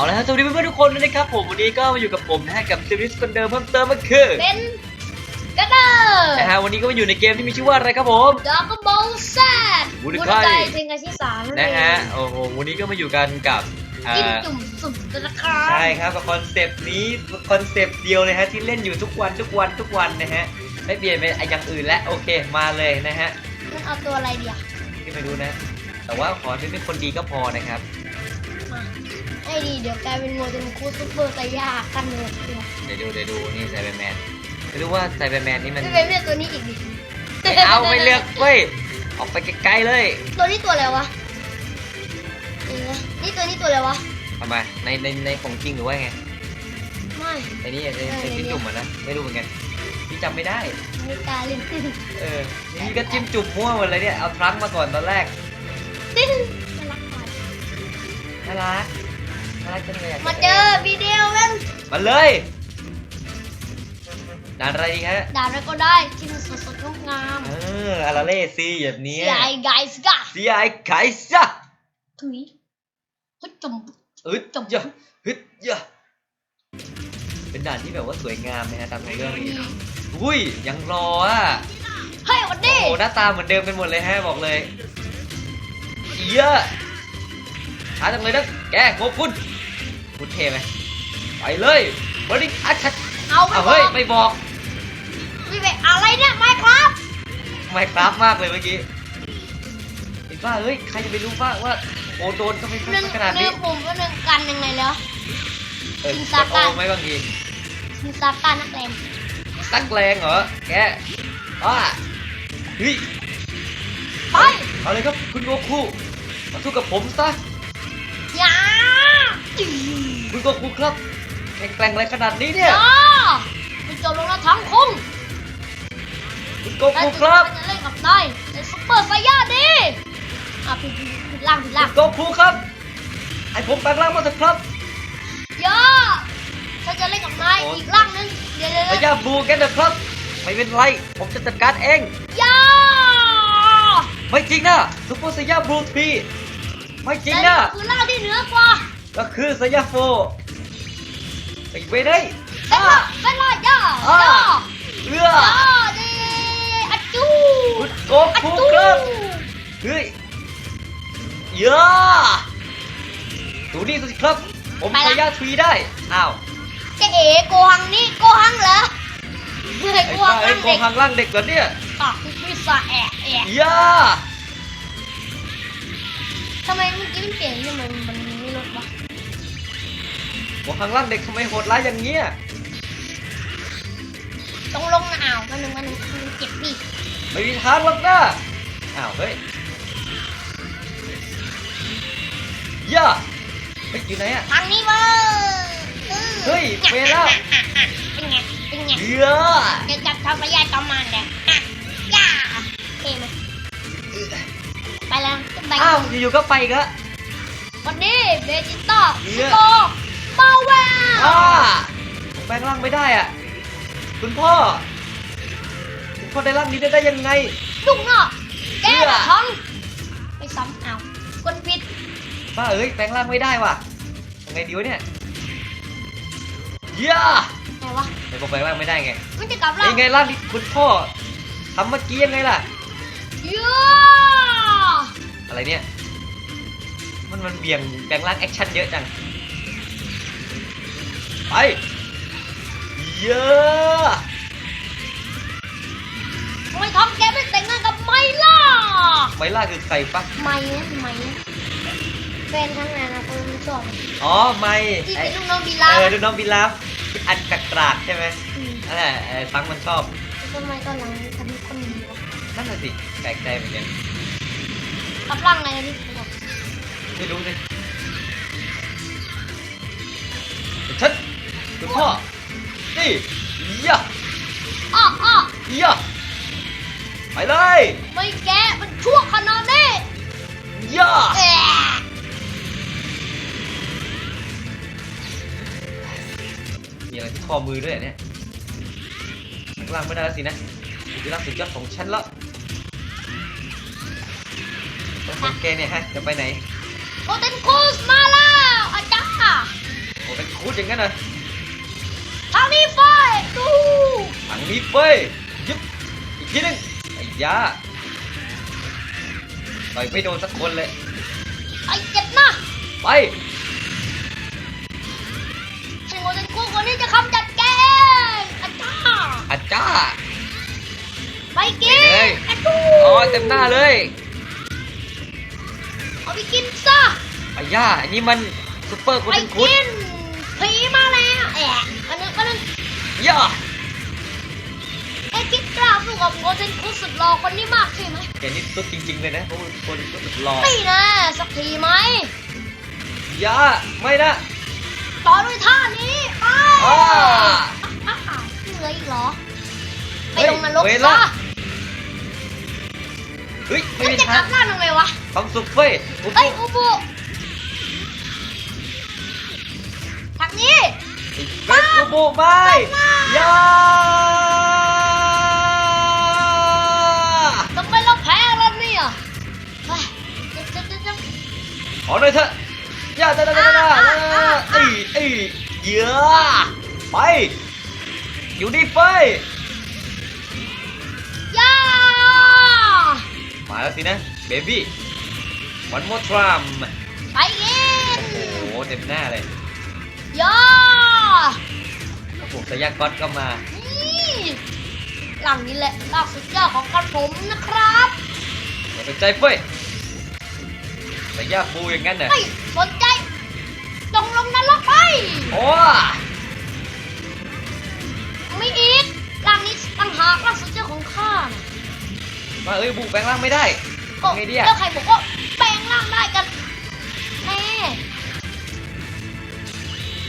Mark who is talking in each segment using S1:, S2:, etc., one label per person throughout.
S1: เอาละครับสวัสดีเพื่อนๆทุกคนด้วยนะครับผมวันนี้ก็มาอยู่กับผมนะฮะกับซีรีส์คนเดิมเพิ่มเติมก็คือ
S2: เป็นกระเดอร์
S1: นะฮะวันนี้ก็มาอยู่ในเกมที่มีชื่อว่าอะไรครับผม
S2: ดอกบอลแซด
S1: บุญ
S2: บุญ
S1: ใคร
S2: ใจเป็นการที่สาม
S1: นะฮะโอ้โหวันนี้ก็มาอยู่กันกับอ่า
S2: จิ้มจุ่มสุดนะครับ
S1: ใช่ครับกับคอนเซปต์นี้คอนเซปต์เดียวเลยฮะที่เล่นอยู่ทุกวันทุกวันทุกวันนะฮะไม่เปลี่ยนไปอย่างอื่นแล้วโอเคมาเลยนะฮะ
S2: มันเอาตัวอะไรดีอะ
S1: ที่ไม่รู้นะ แต่ว่าขอให้เป็นคนดีก็พอนะครับ
S2: มา ไอ้ดีเดี๋ยวกลายเป็นโมเดลคูซุปเปอร์ไซย่ากันเลย
S1: เดี๋ยวดูเดี๋ยวดูนี่ไซเบอร์แมนไม่รู้ว่าไซเบอร์แมนนี่มัน
S2: ไม่เป็นเลือกตัวนี้อีกดิ
S1: ไม่เอาไม่เลือกเว้ยออกไปไกลๆเลย
S2: ตัวนี้ตัวอะไรวะเออนี่ตัวนี้ตัวอะไรวะ
S1: ทำไมในในในของจริงหรือว่าไง
S2: ไม่
S1: ในนี้ในในจิ้มจุ่มอะนะไม่รู้เหมือนกันพี่จำไม่ได้
S2: ไม่กล้าเล่น
S1: เออนี่ก็จิ้มจุ่มมั่วหมดเลยเนี่ยเอาทรังก์มาก่อนตอนแรก
S2: ติ้นน่ารักมาก
S1: น่ารัก น่ารักจังเลยะ
S2: มาเจอวิดีโอกัน
S1: มาเลยด่านอะไรดีฮะ
S2: ด่าอะไรก็ได้ที่มันสดๆงดงาม
S1: เอออาราเล่ซีแบบนี้
S2: ใหญ่ไกส์กะ
S1: ซีไอไคซะ
S2: ถุยเฮ้ยจุ่ม
S1: อึดเยอะฮึดเยอะเป็นด่านที่แบบว่าสวยงามนะฮะตามในเรื่องนี้อุ้ยยังรออะ
S2: เฮ้ยวัน
S1: โอ้
S2: นี้
S1: โหหน้าตาเหมือนเดิมกันหมดเลยฮะบอกเลยเยอะช้าจังเลยนะแกโงกุล คุณเทไหมไปเลยบริอัชัด
S2: เอาไป
S1: เอา
S2: บอ
S1: เฮ้ย
S2: ก
S1: ไม่บอก
S2: ไม่ไปอะไรเนี่ยไม่ครับ
S1: ไม่กราฟมากเลยเมื่อกี้เห็นว่าเฮ้ยใครจะไปรู้ว่าว่าโอโดนก็ไม่
S2: หนึ่ง
S1: ขนาด
S2: หนึ่
S1: นี้
S2: งผมก็หนึ่งกันยังไงแล้ว
S1: เออ
S2: กิน
S1: ก
S2: ซา
S1: ดโอ
S2: ก้า
S1: ไหมบางที
S2: ทีมซาก้านักเลง
S1: สักแรงเหรอแกอ้าเฮ้ย
S2: ไป
S1: เอาเลยครับคุณโกคูมาสู้กับผมซะ
S2: อย่า
S1: คุณโกคูครับแข็งแกร่งอะไรขนาดนี้เนี่ย
S2: อย่ามันจบลงแล้วทั้งคง
S1: คุณโก
S2: แต่
S1: คู
S2: ถึง
S1: ครับ
S2: มันจะเล่นกับนายในซุปเปอร์ไซย่าดีอะผิดผิดผิดล่างผิด
S1: คุ
S2: ล่าง
S1: ณโกคูครับให้ผมแปลงร่างมาเถอะครับ
S2: อย่าฉันจะเล่นกับนาย
S1: โอ้
S2: อีกล่างนึงเดี๋ยวเดี๋ยว
S1: ระ
S2: เดี๋ยวยะ
S1: บูแกเถอะครับ ไม่เป็นไรผมจะจัดการเอง
S2: อย่า
S1: ไม่จริงนะซุปเปอร์ไซย่าบลูทรีไม่จริง
S2: แต่
S1: นะ
S2: นี่คือล่างที่เหนือกว่า
S1: ก็คือไซย่าโฟไปเว้ยได้
S2: เป็นล่ะเป็นล่ะย่า
S1: อ่า
S2: ย่า
S1: เอื้อ
S2: ย่าดีอัจจู
S1: คุณโก
S2: อัจ
S1: คู
S2: จู
S1: ครับเฮ้ยเยอะดูนี่สิครับ ผมไซย่าทรีได้ อ้าว
S2: เจ๊เอ๋โกหังนี่โกหังเหรอเฮ้ย
S1: ไอ้
S2: โก
S1: บ้า
S2: หัง
S1: ไอ้
S2: ร่าง
S1: โก
S2: เด็ก
S1: หังร่างเด็กเหรอเนี่ย
S2: อะคือพิซซ่าแอะแอะ
S1: เยอะ
S2: ทำไมเมื่อกี้มันเปลี่ยนทำไมมันไม่ลดวะ
S1: โกหังร่างเด็กทำไมโหดร้ายอย่างเงี้ย
S2: ต้องลงนะอ้าวมันหนึ่งมันหนึ่งมันเจ็บดิ
S1: ไม่มีทางหรอกนะอ้าวเฮ้ยเยอะเฮ้ยอยู่ไหนอะ
S2: ทางนี้เว้ย
S1: เฮ้ยเวลา
S2: เป็นไงเป็นไง
S1: เยอะ
S2: จะจับทำระยะประมาณเนี่ยอะย่าเท่ไหมไปแล้วจะแบ่ง
S1: อ้าวอยู่ๆก็ไปอีกแล้ว
S2: วันนี้เบจิต้า
S1: เหี้
S2: ส
S1: ย
S2: โต มาแว
S1: อ้าวผมแปลงร่างไม่ได้อะ คุณพ่อ คุณพ่อได้ร่างนี้ได้ได้ยังไง
S2: ลุงเนาะแก
S1: เหี้ย
S2: น่ะท้องไปซ้ำเอากดผิด
S1: ป้าเอ้ยแปลงร่างไม่ได้ว่ะยังไงดีวะเนี่ยเย้า
S2: ไงวะ
S1: แต่ผมแปลงร่างไม่ได้ไง
S2: มันจะกลับร่าง
S1: ยังไงร่างที่คุณพ่อทำเมื่อกี้ยังไงล่ะ
S2: เย้
S1: อะไรเนี่ย มันมันเบี่ยงแปลงร่างแอคชั่นเยอะจัง ไป เยอะ
S2: ทำไมท้องแกไม่แต่งงานกับไมล่ะ
S1: ไมล่าคือใครปะ
S2: ไมนะไมนะแฟนทั้งนั้นนะคนชอบ
S1: อ๋อไม่
S2: ที่
S1: ไอ้
S2: เป็นลูกน้องบีลา
S1: เออดูน้องบิลาฟอันกากรากใช่ไหม
S2: ม
S1: นั่นแหละไอ้ฟังมันชอบ
S2: ทำไมตอนหลังทำคนดีวะ
S1: นั่นน่ะสิแปลกใจเหมือนกัน
S2: กลับร่างไงนี่บอก
S1: ไม่รู้สิชัดคุณ พ่อนี่ยะ
S2: อ้ออ้อยะ
S1: ไปเลย
S2: ไม่แกมันชั่วขนาดนี้
S1: ยะ
S2: เอ๊ะ
S1: มีอะไรที่ข้อมือด้วยเนี่ยข้างล่างไม่ได้แล้วสินะนี่คือร่างสุดยอดของฉันแล้วแล้วของแกเนี่ยฮะ จะไปไหน
S2: โกเทนคูสมาแล้วอาจารย์
S1: อย่างนั้นนะ
S2: ทา งนี้ไฟดู
S1: ทางนี้เฟ้ยยึบอีกทีหนึงไอ้ยาต่อยไม่โดนสักคนเลย
S2: ไอ้เจ็บนะ
S1: ไป
S2: ฉันโมเดนกูคนนี้จะคำจัดแกงอาจารย์
S1: อาจ้า
S2: ไปกิน
S1: ไปเลย
S2: อะดู
S1: อ๋อเต็มหน้าเลย
S2: เอาไปกินซะ
S1: ไอ้ย่าอันนี้มันซุปเปอร์โค
S2: ไป
S1: ตินคุด
S2: กินผีมา
S1: ย่า
S2: ไอ้คิดกล้าสู้กับโมเดนกูสุดหล่อคนนี้มากใช่ไหม
S1: แกนี่สุดจริงๆเลยนะเพราะว่าคนก็สุดหล่อ
S2: นี่นะสักทีไหม
S1: ย่าไม่นะ
S2: ต่อด้วยท่านี้ไป
S1: อ้า
S2: อะอะเหนื่อยอีกเหรอไป
S1: เฮ้ย
S2: ลงนรก
S1: เวร
S2: ซะ
S1: ละเฮ้ยไม่
S2: แล้ว
S1: มี
S2: จะก
S1: ทา
S2: ลั
S1: ง
S2: บล่านทำไมวะ
S1: ความสุขเฟ้ยอุบ
S2: เฮ้ยอุบุทางนี้
S1: เฟสอุบุไม่
S2: มา
S1: ย่า
S2: ทำไมเราแพ้แล้วเนี่ยเฮ้ยเจ็บเจ็บเจ็บเจ็บ
S1: ขอหน่อยเถอะย่าจ้าจ้าจ้าจ้า
S2: อะอะอะ
S1: เอ้ยเอ้ยเยอะไป อยู่นี่เฟ้ย
S2: ย่า
S1: มาแล้วสินะเบบี้วันมอทรัม
S2: ไปกิน
S1: โอ้โหเต็มหน้าเลย
S2: ย่า
S1: โอ้โหสยากรก็มา
S2: นี่หลังนี้แหละลากสุดยอดของกระผมนะครับ
S1: อย่าสนใจเฟ้ยสยาปูอย่างนั้นน่ะ
S2: ไม่สนใจจงลงนรกไป
S1: โอ้
S2: ไม่อีกร่างนี้ต่างหากร่างสุดยอดของข้าน่ะ
S1: มาเอ้ยบุกแปลงร่างไม่ได้
S2: ก็
S1: ไงดีอะ
S2: แล้วใครบอกว่า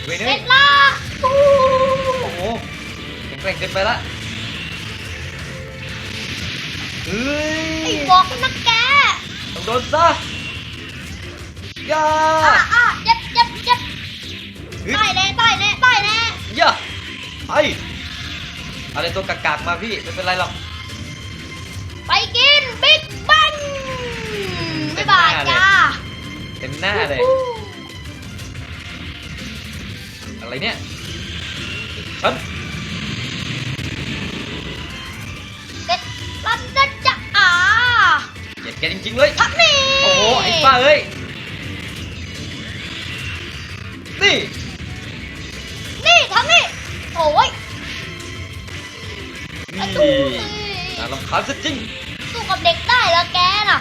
S1: เว้ย
S2: เส
S1: เอ้
S2: ร็
S1: ย
S2: จละตู้
S1: โอ้โหแข็งแกร่งเกินไปละเฮ้
S2: ไอ้
S1: ย
S2: บอกนักแก
S1: ต้องโดนซะย่า
S2: อะอะเจ็บเจ็บเจ็บ
S1: เฮ้ย
S2: ใต้แน่ใต้แน่ใต้แน่
S1: ย่าไออะไรตัวกากๆมาพี่ไม่เป็นไรหรอก
S2: ไปกินบิ๊กบันบ๊ายบายจ้า
S1: เต็มหน้าเลย อะไรเนี่ยฉัน
S2: เสร็จแล้วนะจ๊ะอ่า
S1: เหยียดแกจริงๆเลย
S2: ทักนี่
S1: โอ้โหไอ้ป้าเอ้ย นี่
S2: นี่ทักนี่โอ้ย
S1: นี่
S2: อะดูสิ
S1: น่ารำคาญซะจริง
S2: สู้กับเด็กได้แล้วแกน่ะ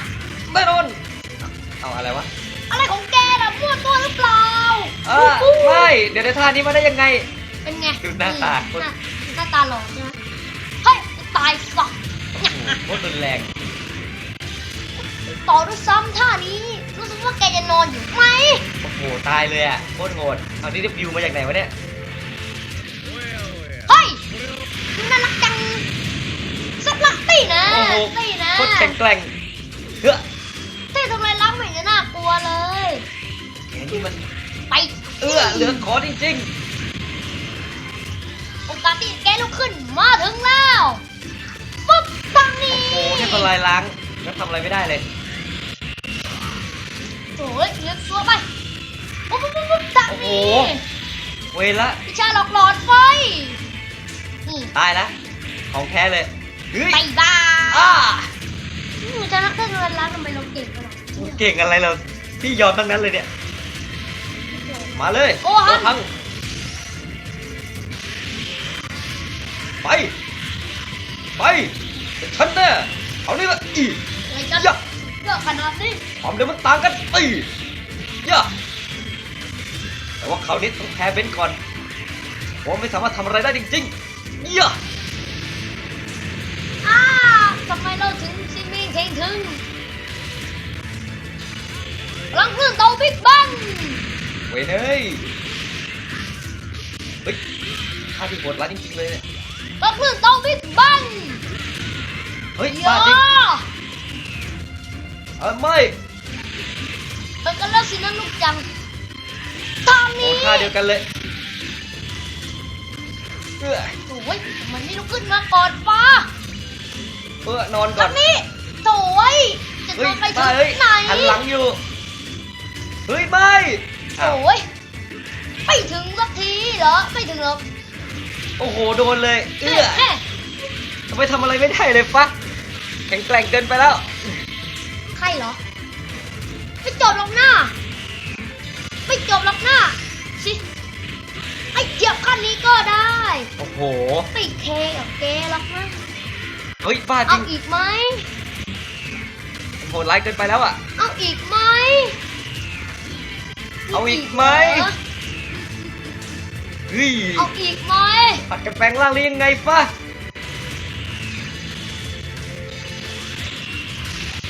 S1: แน่นอน เอาอะไรวะ
S2: อะไรของแกน่ะมั่วตัวหรือเปล่า
S1: อ่า
S2: อู้หู
S1: ไม่ เดี๋ยวในท่านี้มาได้ยังไง
S2: เป็นไง
S1: ดูหน้าตา
S2: หน้หน้าตาหล่อใช่ไหมเฮ้ยตายซะ
S1: โอ้โหโคตรรุนแรง
S2: ต่อด้วยซ้ำท่านี้รู้สึกว่าแกจะนอนอยู่ไหม
S1: โอ้โหตายเลยอะโคตรโหดเอานี่ได้วิวมาจากไหนวะเนี่ย
S2: เฮ้ยน่ารักจังสักละตีนะ
S1: โอ้โห
S2: ตีนะ
S1: โคตรแข็งแกร่งเฮ้อ
S2: ตีทำไมรักไม่เห็นจะน่ากลัวเลย
S1: แกนี่มัน
S2: ไป
S1: เอื้อเหลือขอจริง
S2: โอกาสที่แกลุกขึ้นมาถึงแล้วปุ๊บตัง
S1: ๆ
S2: นี้
S1: โอ้โหแค่ทำลายล้างแล้วทำอะไรไม่ได้เลย
S2: โอ้ยเลือกตัวไปปุ๊บปุ๊บปุ๊บปุ๊บตัง
S1: โอ้โห
S2: นี้
S1: เวรละ
S2: วิชาหลอกหลอดไฟนี่
S1: ตายละของแท้เลยเฮ้ย
S2: ไปบ้า
S1: อ้า
S2: อืมจะนักเต้นเงินล้านทำไมเราเก่งขนาดนี้
S1: เก่งอะไรเราพี่ยอมทั้งนั้นเลยเนี่ย มาเลย
S2: โกหัน
S1: พังไป ไปเป็นฉันแน่เอานี่ละอี
S2: อะไรกัน
S1: ยะ
S2: เยอะขนาดนี้
S1: ความเร็วมันต่างกันตียะแต่ว่าคราวนี้ต้องแพ้เบนก่อนผมไม่สามารถทำอะไรได้จริงๆยะ
S2: อ้าทำไมเราถึงซิมิงเทงถึงพลังเครื่องเตาบิ๊กบัง
S1: เวยเอ้ยเฮ้ยท่าที่โหดร้ายจริงๆเลยเนี่ย
S2: พลังเครื่องเตาบิ๊กบัง
S1: เฮ้ย
S2: ย
S1: บ้า
S2: อ
S1: จริงเออไม่
S2: เป็นกันแล้วสินะลูกจังตอน
S1: โอ้
S2: นี้
S1: ท่าเดียวกันเลยเอื้อ
S2: โอ้ยทำไมันไม่ลุกขึ้นมาก่อนฟ้า
S1: เอื้อนอน
S2: ต
S1: ก่
S2: อ
S1: อน
S2: นนี้โถ่ยจะ
S1: เฮ้
S2: น
S1: ย
S2: อนไปถึ
S1: บ้างเฮ้ย
S2: ไหน
S1: หันหลังอยู่เฮ้ยไม่อ้าว
S2: โอ้ยไม่ถึงสักทีเหรอ ไม่ถึงหรอก
S1: โอ้โห โดนเลย เอื้อ
S2: เอ๊ะ
S1: ทำไมทำอะไรไม่ได้เลยปะแข็งแกร่งเกินไปแล้ว
S2: ใครเหรอ ไม่จบหรอกหน้า ไม่จบหรอกหน้าชิไอ้เจียบขั้นนี้ก็ได้
S1: โอ้โห
S2: ไม่เคกับแกหรอกนะ
S1: เฮ้ยบ้าจ
S2: เอา
S1: ริง
S2: อีกไหม
S1: โหดร้ายเกินไปแล้วอะ
S2: เอาอีกไหม
S1: เอาอีกไหม
S2: เหรอ
S1: เฮ้ย
S2: เอาอีกไหม
S1: ผัดกันแปลงร่างได้ยังไงปะ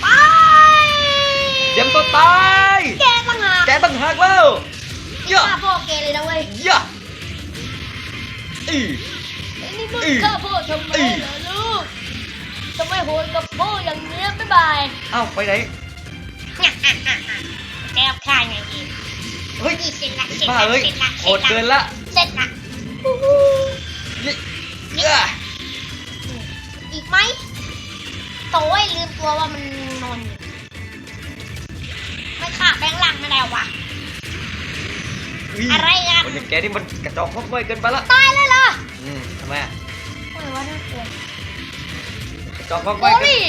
S2: ไป
S1: เตรียมตัวตาย
S2: แกต่างหาก
S1: แกตั้งหักแล้ว
S2: นี่ฆ่าพ่อแกเลยนะเว้ย
S1: ย่ะอี
S2: ไอ้นี่มึง
S1: อี
S2: ฆ่าพ่อทำไม
S1: อี
S2: เหรอลูกทำไมโหดกับพ่ออย่างเนี้ยบ๊ายบาย
S1: เอ้าไปไหน
S2: แกฆ่าไงอีก
S1: เฮ้ย
S2: นี่เสร็จละเสร็จ
S1: บ้า
S2: ละ
S1: เฮ้ย
S2: เสร็จละ
S1: โหดเกินละ
S2: เสร็จละ
S1: นี่ย่ะ
S2: อีกไหมโต้ยลืมตัวว่ามันนอนอยู่ไม่ฆ่าแบงค์หลังไม่ได้วะ
S1: เฮ้ย
S2: อะไรอะ
S1: คนอย่างแกนี่มันกระจอกงอกง่อยเกินไปละ
S2: ตายเลยเหรอ
S1: อืมทำไมอะ
S2: โอ้ยว่าน่ากลัว
S1: กระจอกงอก
S2: โก
S1: ง่อยเกิน
S2: ลี่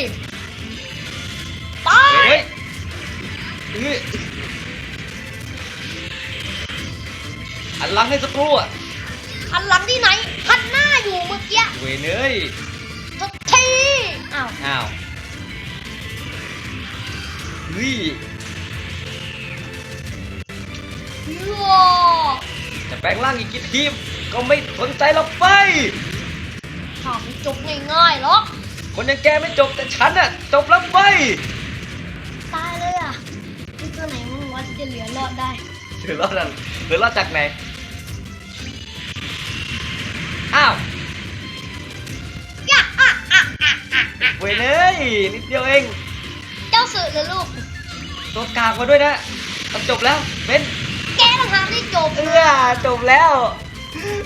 S2: ตาย
S1: เฮ้ยเฮ้ย อันหลังให้สักครู่อะ
S2: หันหลังที่ไหนหันหน้าอยู่เมื่อกี้
S1: เวยเนย
S2: ทุกทีอ้าว
S1: อ้าวเฮ้ย
S2: ว้า
S1: จะแปลงร่างอีกกี่ทีมก็ไม่สนใจหรอกไป
S2: ถามจบง่ายๆหรอก
S1: คนอย่างแกไม่จบแต่ฉันอะจบแล้วไป
S2: ตายเลยอะนี่ตัวไหนมันว่าที่จะเหลือรอดได้
S1: หรือรอดอะหรือรอดจากไหน อ้าว
S2: ย่าอะอะอะอะอะ
S1: เวยเนยนิดเดียวเอง
S2: เจ้าสื่อเลยลูก
S1: ตัวกากมาด้วยนะมันจบแล้วเป็น
S2: แกต้องหาที่จบ
S1: เอื้อจบแล้ว
S2: อืม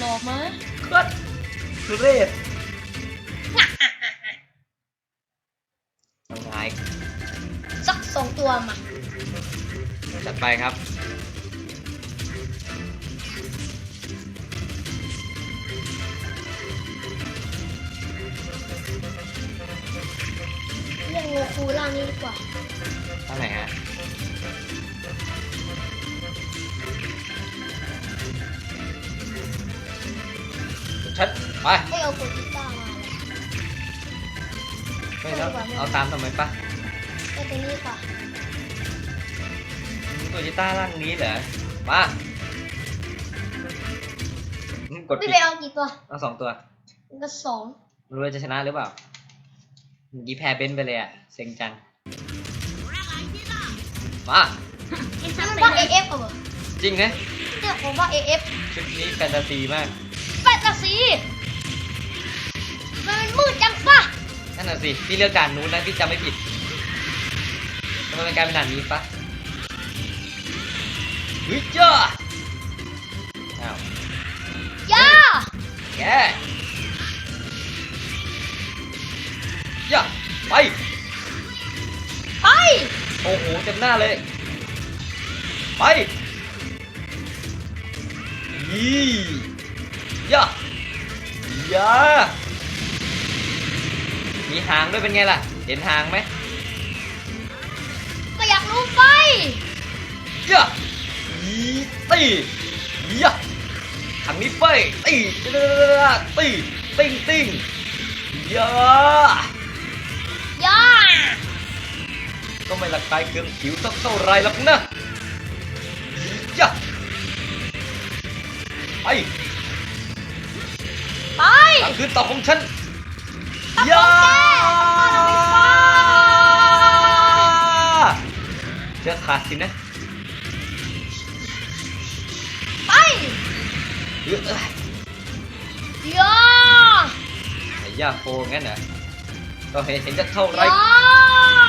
S2: หลอกมา
S1: โคตรทุเรศทำไง
S2: สักสองตัวมา
S1: จัดไปครับ
S2: เรียกงูคูล่างนี้ดีกว่า
S1: เท่าไหร่ฮะชัดไป
S2: ให้เอาคนกีตาร์มาเลย
S1: ไม่แล้วเอาตามทำไมปะ
S2: ก็ตัวนี้ค่ะ
S1: ตัวจิต้าร่างนี้เหรอมาอืมกด
S2: พี่
S1: ผิด
S2: ไปเอากี่ตัว
S1: เอาสองตัว
S2: มันก็สอง
S1: ไม่รู้ว่าจะชนะหรือเปล่า เมื่อกี้แพ้เบนซ์ไปเลยอะเซ็งจัง มา
S2: มันว่า AF เอาเหรอ
S1: จริงนะ
S2: เนี่ยผมว่า AF
S1: ชุดนี้แฟนตาซีมาก
S2: แฟนตาซีมันเป็นมืดจังปะ
S1: นั่นน่ะสิพี่เลือกด่านนู้นนะพี่จำไม่ผิดทำไมมันกลายเป็นด่านนี้ปะเฮ้ยจ้า หเต็มหน้าเลย ไปยี่ย่าย่ามีหางด้วยเป็นไงล่ะ เห็นหางไหม
S2: ก็อยากรู้ไป
S1: ย่ายี่ตีย่าทางนี้ไปตีตีติงติงย่า
S2: ย่า
S1: ก็ไม่ละคายเคืองผิวสักเท่าไรหรอกนะย่าไป
S2: ไป
S1: นั่นคือต่อของฉัน
S2: ตะโกนแก้
S1: ย่า
S2: ตะโกนฟ้า
S1: เชือกขาดสินะ
S2: ไป
S1: เอ้ย
S2: ย่า
S1: ไอ้ย่าโฟงั้นเหรอก็เห็นเห็นจะเท่าไร
S2: ย่า
S1: ก็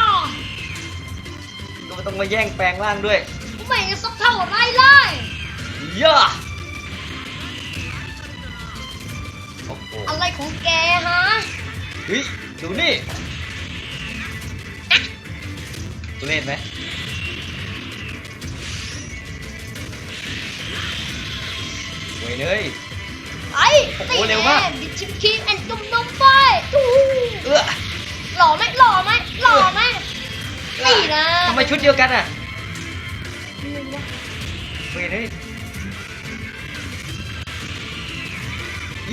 S1: ไม่ต้องมาแย่งแปลงร่างด้วย
S2: ไม่จะสักเท่าไรเลย
S1: ย่าโอ้โห
S2: อะไรของแกฮะ
S1: เฮ้ยดูนี่ตุเล่นไหมเว้ยเลย
S2: ไอ้
S1: โอ้โหเร็วมาก
S2: บิชิมคิงแอนจุ่มลงไปทู
S1: เอื้อ
S2: หล่อไหมหล่อไหมหล่อไหม นี่นะ
S1: ทำไมชุดเดียวกันอะ
S2: มึงวะ
S1: เว้ยเลย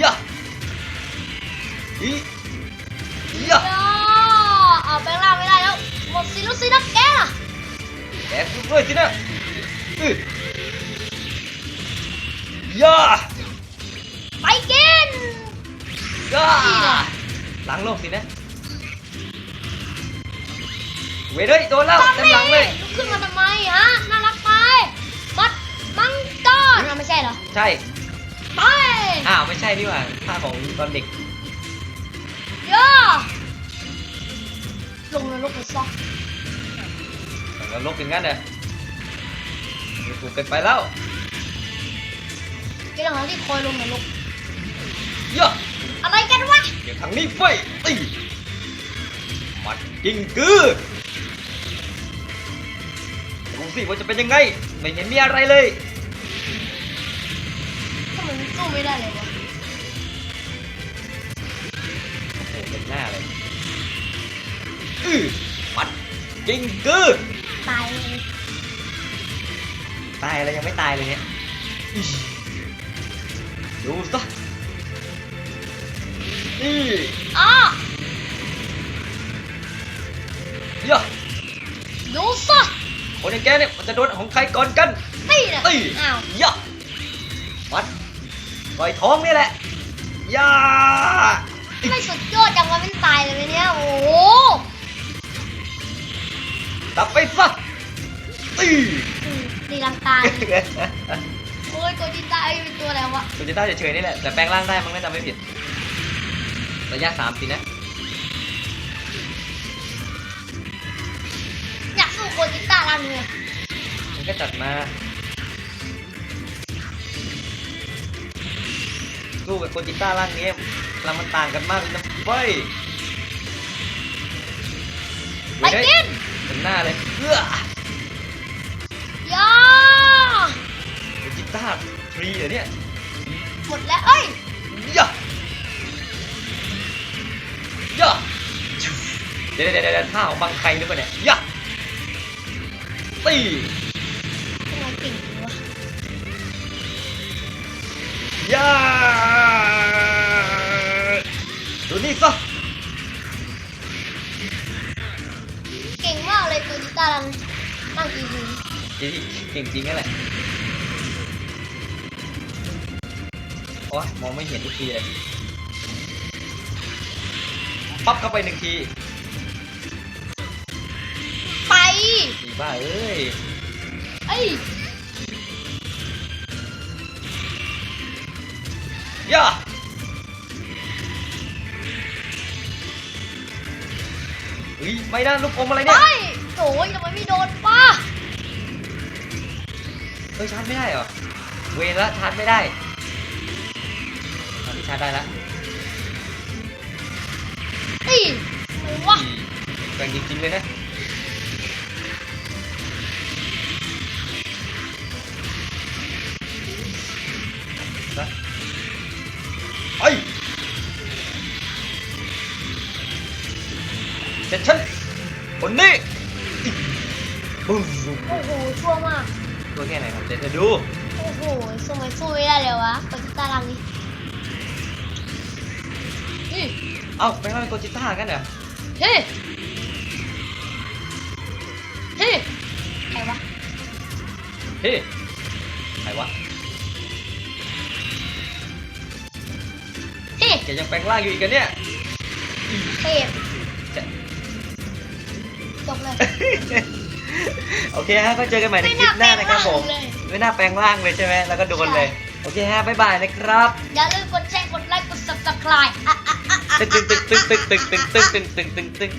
S1: ย่าอีย่า
S2: ย่าเอาแปลงร่างไม่ได้แล้วหมดสิลูกสินะแกล่ะ
S1: แกกูด้วยสินะอื้อย่า
S2: ไปกิน
S1: ย่า
S2: นี่น่ะ
S1: หลังโลกสินะ เว้ยเลยโดนแล้ว
S2: ตอน
S1: เต็ม
S2: นี้
S1: หลังเลย
S2: ลุกขึ้นมาทำไมฮะ น่ารักไปมัดมังกรอะไม่ใช่เหรอ
S1: ใช่
S2: ไป
S1: อ้าวไม่ใช่นี่หว่าท่าของตอนเด็ก
S2: ย่าลงนรกไปซะ
S1: แล้วลบอย่างนั้นเลยไม่ถูกเกินไปแล้ว
S2: แกต้องหาที่คอยลงนรก
S1: ย่า
S2: อะไรกันวะ
S1: เดี๋ยวทางนี้ไฟตีมัดกิ้งกือดู สิว่าจะเป็นยังไง ไม่เห็นมีอะไรเลย
S2: ทำไมมันสู้ไม่ได้เลยวะ
S1: โอ้โหเป็นหน้าเลยอือมัดกิ้งกือ
S2: ตายเลย
S1: ตายอะไรยังไม่ตายเลยเนี่ยอิ๊ยดูซะนี่
S2: อ้า
S1: ย่า นอย่างแกเนี่ยมันจะโดนของใครก่อนกัน
S2: นี่นะ
S1: เอ้ย
S2: อ้าว
S1: ย่ามัดต่อยท้องนี่แหละย่า
S2: ไม่สุดยอดจังวะมันตายเลยไหมเนี่ย โอ้โห
S1: ตับไปซะตี
S2: อืมตีลังตาเลยโอ้ยตัวจิตาไอ้เป็นตัวอะไรวะ
S1: คุณจะต้าเฉยๆนี่แหละ แต่แปลงร่างได้มั้งน่าจะไม่ผิด ระยะสามสินะ
S2: อยากสู้โกจิตา ลังเลย
S1: มันก็จัดมาสู้กับโกจิต้าร่างนี้แล้วมันต่างกันมากเลยนะเฟ้ย
S2: ไปกิน
S1: เป็นหน้าเลยเอื้อย่าโกจิต้าทรีเหรอเนี่ย
S2: หมดแล้วเอ้ย
S1: ย่าย่าเดี๋ยวเดี๋ยวเดี๋ยวท่าของบังใครหรือเปล่าเนี่ยย่า ตี
S2: ทำไมเก่งจังวะ
S1: ย่าดูนี่ซะ
S2: เก่งมากเลยโกจิตาลังนั่งอีวี
S1: จริงจริงจริงนั่นแหละโอ้ยมองไม่เห็นทุกทีเลยปั๊บเข้าไปหนึ่งที
S2: ไป
S1: อี บ้าเอ้ย
S2: เอ้ย
S1: ย่าเฮ้ยไม่ได้ลูกอมอะไร
S2: ไป
S1: เนี่ย
S2: โอ้ยทำไมไม่โดนป้า
S1: เฮ้ยชาร์จไม่ได้เหรอ เวรละชาร์จไม่ได้ตอนนี้ชาร์จได้แล้ว
S2: เอ้ยทำไมวะ
S1: แรงจริงๆเลยนะนะ เสร็จฉันคนนี้บึ้ม
S2: โอ้โหชั่วมาก
S1: ตัวแค่ไหนครับเดี๋ยวเธอดู
S2: โอ้โหสู้ไม่สู้ไม่ได้เลยวะโกจิตาลังนี่นี่
S1: เอ้าไปเล่าเป็นโกจิต้ากันเหรอ
S2: เฮ้เฮ้ใครวะ
S1: เฮ้ใครวะ
S2: เฮ้
S1: แกยังแปลงร่างอยู่อีกกันเนี่ย
S2: เทพ
S1: จะ
S2: จบเลย
S1: โอเคฮะก็เจอกันใหม่ในคลิปหน้านะครับผม
S2: ไม่น่าแปลงร่างเลย
S1: ไม่น่าแปลงร่างเลยใช่ไหมแล้วก็โดนเลย โอเคฮะบ๊ายบายนะครับ
S2: อย่าลืมกดแชร์กดไลค์กด subscribe อะอะอะอะ
S1: ตึ๊งตึ๊งตึ๊งตึ๊งตึ๊งตึ๊งตึ๊งตึ๊งตึ๊งตึ๊ง